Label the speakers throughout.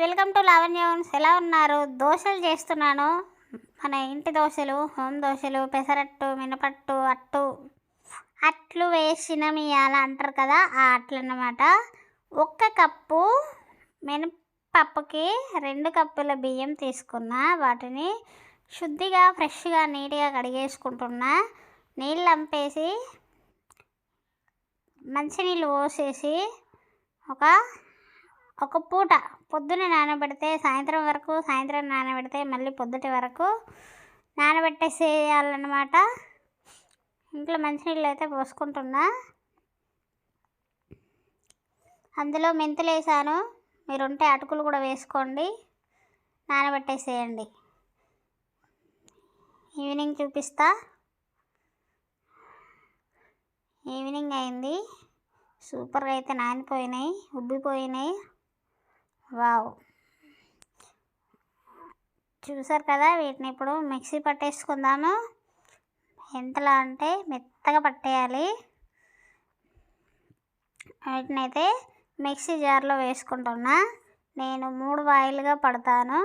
Speaker 1: Welcome to Lavanya homes ఎలా ఉన్నారు? దోశలు చేస్తున్నాను. మన ఇంటి దోశలు హోమ్ దోశలు పెసరట్టు మినపట్టు అట్టు. అట్లు వేసిన మియాల అంటారు కదా ఆ అట్లు అన్నమాట ఒక్క కప్పు మినపప్పుకి రెండు కప్పుల బియ్యం తీసుకున్నా వాటిని శుద్ధిగా ఫ్రెష్గా నీట్గా కడిగేసుకుంటున్నా. నీళ్ళు అంపేసి మంచినీళ్ళు పోసేసి ఒక ఒక పూట పొద్దున నానబెడితే సాయంత్రం వరకు సాయంత్రం నానబెడితే మళ్ళీ పొద్దుటి వరకు నానబెట్టేసేయాలన్నమాట. ఇంట్లో మంచినీళ్ళు అయితే పోసుకుంటున్నా. అందులో మెంతులు వేసాను. మీరు ఉంటే అటుకులు కూడా వేసుకోండి. నానబెట్టేసేయండి. ఈవినింగ్ చూపిస్తా. ఈవినింగ్ అయింది. సూపర్గా అయితే నానిపోయినాయి ఉబ్బిపోయినాయి. వావ్. చూసారు కదా వీటిని ఇప్పుడు మిక్సీ పట్టేసుకుందాము. ఎంతలా అంటే మెత్తగా పట్టేయాలి. వీటిని అయితే మిక్సీ జార్లో వేసుకుంటున్నా. నేను మూడు వాయిల్గా పడతాను.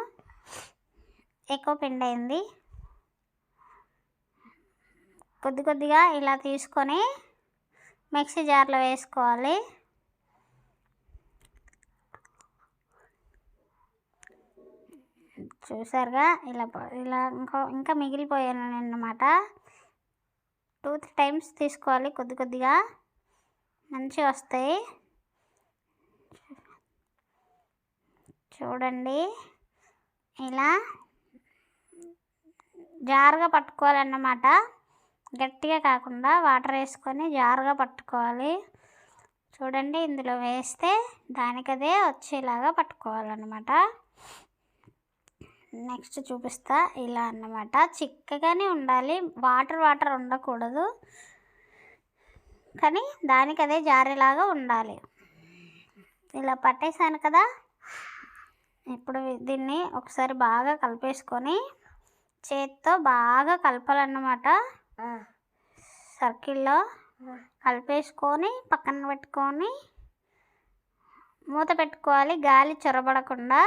Speaker 1: ఎక్కువ పిండి అయింది కొద్ది కొద్దిగా ఇలా తీసుకొని మిక్సీ జార్లో వేసుకోవాలి. చూసారుగా? ఇలా ఇలా ఇంకో ఇంకా మిగిలిపోయాను అన్నమాట టూ త్రీ టైమ్స్ తీసుకోవాలి కొద్ది కొద్దిగా. మంచిగా వస్తాయి. చూడండి. ఇలా జారుగా పట్టుకోవాలన్నమాట. గట్టిగా కాకుండా వాటర్ వేసుకొని జారుగా పట్టుకోవాలి. చూడండి ఇందులో వేస్తే దానికదే వచ్చేలాగా పట్టుకోవాలన్నమాట. నెక్స్ట్ చూపిస్తా ఇలా అన్నమాట. చిక్కగానే ఉండాలి. వాటర్ వాటర్ ఉండకూడదు. కానీ దానికి అదే జారేలాగా ఉండాలి. ఇలా పట్టేసాను కదా. ఇప్పుడు దీన్ని ఒకసారి బాగా కలిపేసుకొని చేత్తో బాగా కలపాలన్నమాట. సర్కిల్లో కలిపేసుకొని పక్కన పెట్టుకొని మూత పెట్టుకోవాలి. గాలి చొరబడకుండా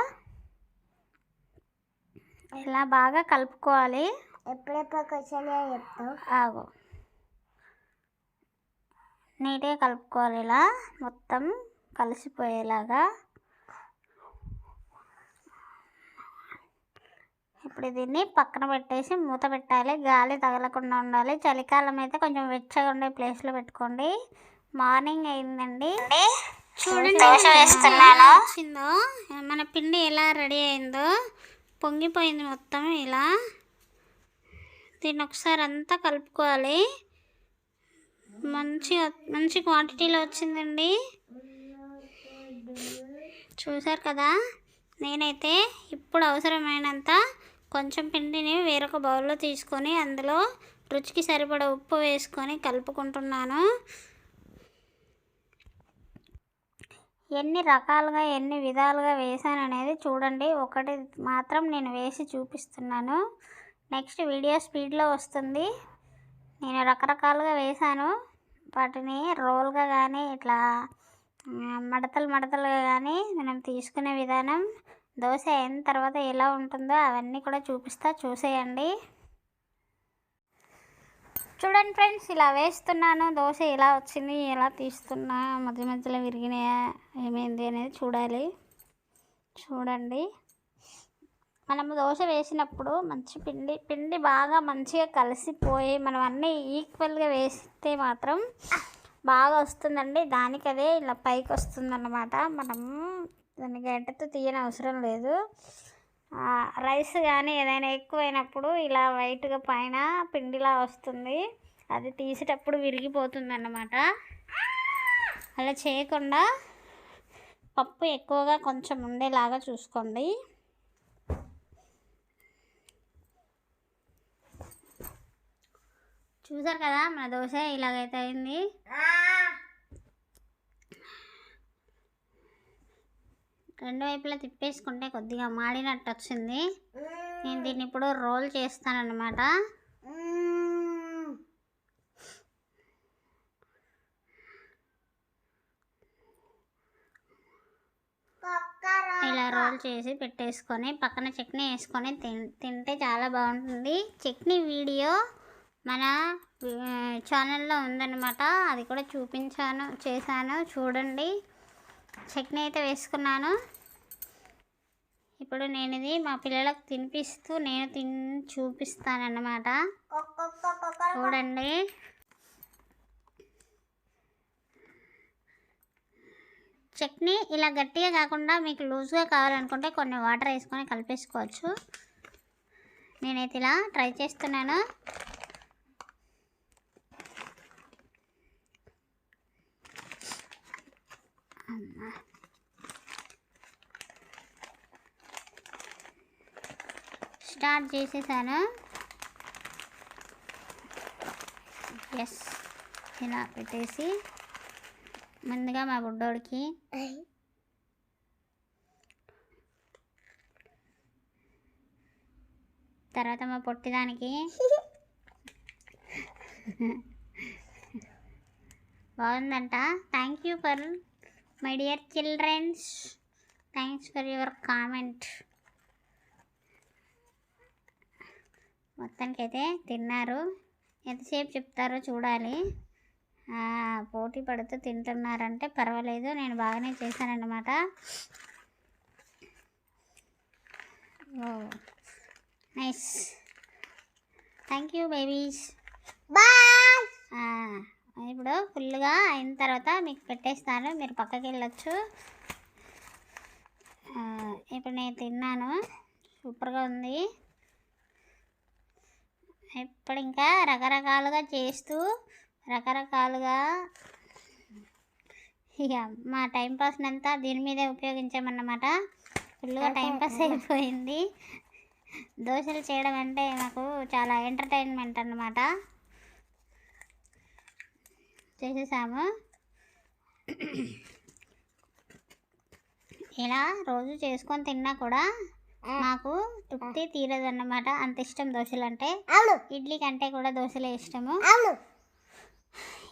Speaker 1: ఇలా బాగా కలుపుకోవాలి.
Speaker 2: ఎప్పుడెప్పుడు
Speaker 1: ఆగు. నీట్గా కలుపుకోవాలి ఇలా. మొత్తం కలిసిపోయేలాగా. ఇప్పుడు దీన్ని పక్కన పెట్టేసి మూత పెట్టాలి. గాలి తగలకుండా ఉండాలి. చలికాలం అయితే కొంచెం వెచ్చగా ఉండే ప్లేస్లో పెట్టుకోండి. మార్నింగ్ అయిందండి. చూడండి
Speaker 2: వేస్తున్నాను.
Speaker 1: మన పిండి ఎలా రెడీ అయిందో పొంగిపోయింది మొత్తం ఇలా. దీన్ని ఒకసారి అంతా కలుపుకోవాలి. మంచి మంచి క్వాంటిటీలో వచ్చిందండి. చూసారు కదా? నేనైతే ఇప్పుడు అవసరమైనంత కొంచెం పిండిని వేరొక బౌల్లో తీసుకొని అందులో రుచికి సరిపడా ఉప్పు వేసుకొని కలుపుకుంటున్నాను. ఎన్ని రకాలుగా ఎన్ని విధాలుగా వేసాను అనేది చూడండి. ఒకటి మాత్రం నేను వేసి చూపిస్తున్నాను. నెక్స్ట్ వీడియో స్పీడ్లో వస్తుంది. నేను రకరకాలుగా వేసాను వాటిని రోల్గా కానీ ఇట్లా మడతలు మడతలుగా కానీ మనం తీసుకునే విధానం దోశ అయిన తర్వాత ఎలా ఉంటుందో అవన్నీ కూడా చూపిస్తా చూసేయండి. చూడండి ఫ్రెండ్స్ ఇలా వేస్తున్నాను. దోశ ఎలా వచ్చింది ఎలా తీస్తున్నా మధ్య మధ్యలో విరిగినాయా ఏమైంది అనేది చూడాలి. చూడండి. మనము దోశ వేసినప్పుడు మంచి పిండి పిండి బాగా మంచిగా కలిసిపోయి మనం అన్నీ ఈక్వల్గా వేస్తే మాత్రం బాగా వస్తుందండి. దానికి అదే ఇలా పైకి వస్తుందన్నమాట. మనం దాన్ని గంటతో తీయని అవసరం లేదు. రైస్ కానీ ఏదైనా ఎక్కువైనప్పుడు ఇలా వైట్గా పైన పిండిలా వస్తుంది. అది తీసేటప్పుడు విరిగిపోతుంది అన్నమాట అలా చేయకుండా పప్పు ఎక్కువగా కొంచెం ఉండేలాగా చూసుకోండి. చూసారు కదా మన దోశ ఇలాగైతే అయింది. రెండు వైపులా తిప్పేసుకుంటే కొద్దిగా మాడినట్టు వచ్చింది నేను దీన్ని ఇప్పుడు రోల్ చేస్తానన్నమాట. ఇలా రోల్ చేసి పెట్టేసుకొని పక్కన చట్నీ వేసుకొని తిన్ తింటే చాలా బాగుంటుంది. చట్నీ వీడియో మన ఛానల్లో ఉందన్నమాట. అది కూడా చూపించాను చేశాను. చూడండి. చట్నీ అయితే వేసుకున్నాను. ఇప్పుడు నేను ఇది మా పిల్లలకు తినిపిస్తూ నేను తిని చూపిస్తానన్నమాట. చూడండి. చట్నీ ఇలా గట్టిగా కాకుండా మీకు లూజ్గా కావాలనుకుంటే కొన్ని వాటర్ వేసుకొని కలిపేసుకోవచ్చు. నేనైతే ఇలా ట్రై చేస్తున్నాను. అమ్మ. స్టార్ట్ చేసేసాను. ఎస్ ఇలా పెట్టేసి ముందుగా మా బుడ్డోడికి తర్వాత మా పొట్టిదానికి బాగుందంట. Thank you for my dear childrens thanks for your comment మొత్తానికైతే తిన్నారు. ఎంతసేపు చెప్తారో చూడాలి. పోటీ పడుతూ తింటున్నారంటే పర్వాలేదు. నేను బాగానే చేశానన్నమాట. ఓ nice thank you babies
Speaker 2: bye
Speaker 1: ఇప్పుడు ఫుల్గా అయిన తర్వాత మీకు పెట్టేస్తాను. మీరు పక్కకి వెళ్ళొచ్చు. ఇప్పుడు నేను తిన్నాను. సూపర్గా ఉంది. ఇప్పుడు ఇంకా రకరకాలుగా చేస్తూ రకరకాలుగా ఇక మా టైంపాస్ని అంతా దీని మీదే ఉపయోగించామన్నమాట. ఫుల్గా టైంపాస్ అయిపోయింది. దోశలు చేయడం అంటే నాకు చాలా ఎంటర్టైన్మెంట్ అన్నమాట. చేసేసాము. ఇలా రోజు చేసుకొని తిన్నా కూడా నాకు తృప్తి తీరదన్నమాట. అంత ఇష్టం దోశలు అంటే. ఇడ్లీ కంటే కూడా దోశలే ఇష్టము.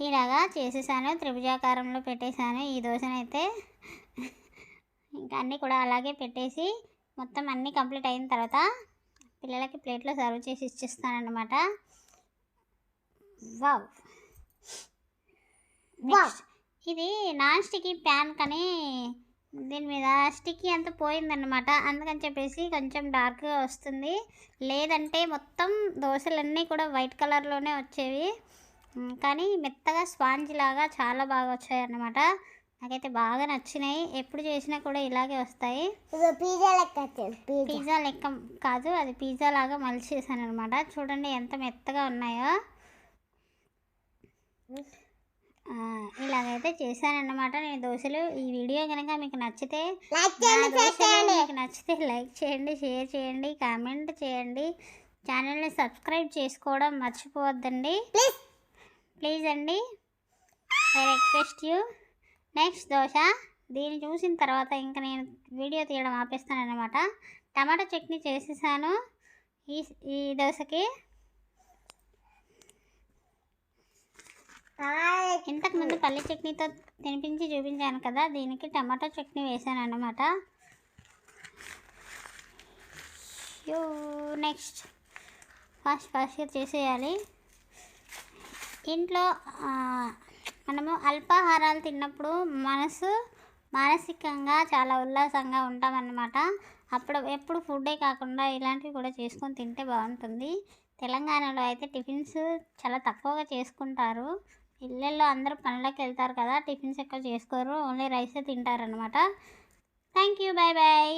Speaker 1: ఇలాగా చేసేసాను. త్రిభుజాకారంలో పెట్టేశాను ఈ దోశనైతే. ఇంకా అన్నీ కూడా అలాగే పెట్టేసి మొత్తం అన్నీ కంప్లీట్ అయిన తర్వాత పిల్లలకి ప్లేట్లో సర్వ్ చేసి ఇచ్చేస్తానన్నమాట. వావ్. నెక్స్ట్ ఇది నాన్ స్టిక్కీ ప్యాన్ కానీ దీని మీద స్టిక్కీ అంతా పోయిందన్నమాట. అందుకని చెప్పేసి కొంచెం డార్క్గా వస్తుంది. లేదంటే మొత్తం దోశలన్నీ కూడా వైట్ కలర్లోనే వచ్చేవి. కానీ మెత్తగా స్పాంజ్ లాగా చాలా బాగా వచ్చాయి అన్నమాట. నాకైతే బాగా నచ్చినాయి. ఎప్పుడు చేసినా కూడా ఇలాగే వస్తాయి.
Speaker 2: పిజ్జా లెక్క పిజ్జా.
Speaker 1: లెక్క కాదు అది పిజ్జా లాగా మలిచేసాను అనమాట చూడండి ఎంత మెత్తగా ఉన్నాయో. ఇలాగైతే చేశానన్నమాట. నేను దోశలు ఈ వీడియో కనుక మీకు నచ్చితే మీకు నచ్చితే లైక్ చేయండి షేర్ చేయండి కామెంట్ చేయండి. ఛానల్ని సబ్స్క్రైబ్ చేసుకోవడం మర్చిపోవద్దండి.
Speaker 2: ప్లీజ్.
Speaker 1: ప్లీజ్ అండి. I request you. Next dosa. దీన్ని చూసిన తర్వాత ఇంకా నేను వీడియో తీయడం ఆపేస్తాను అనమాట టమాటా చట్నీ చేసేసాను ఈ ఈ దోశకి. ఇంతకు ముందు పల్లి చట్నీతో తినిపించి చూపించాను కదా దీనికి టమాటో చట్నీ వేసాను అనమాట యూ నెక్స్ట్. ఫాస్ట్ ఫాస్ట్గా చేసేయాలి. ఇంట్లో మనము అల్పాహారాలు తిన్నప్పుడు మనసు మానసికంగా చాలా ఉల్లాసంగా ఉంటామన్నమాట. అప్పుడు ఎప్పుడు ఫుడ్డే కాకుండా ఇలాంటివి కూడా చేసుకొని తింటే బాగుంటుంది. తెలంగాణలో అయితే టిఫిన్స్ చాలా తక్కువగా చేసుకుంటారు. ఇళ్ళల్లో అందరూ పనులకు వెళ్తారు కదా టిఫిన్స్ ఎక్కువ చేసుకోరు ఓన్లీ రైసే తింటారనమాట థ్యాంక్ యూ బాయ్ బాయ్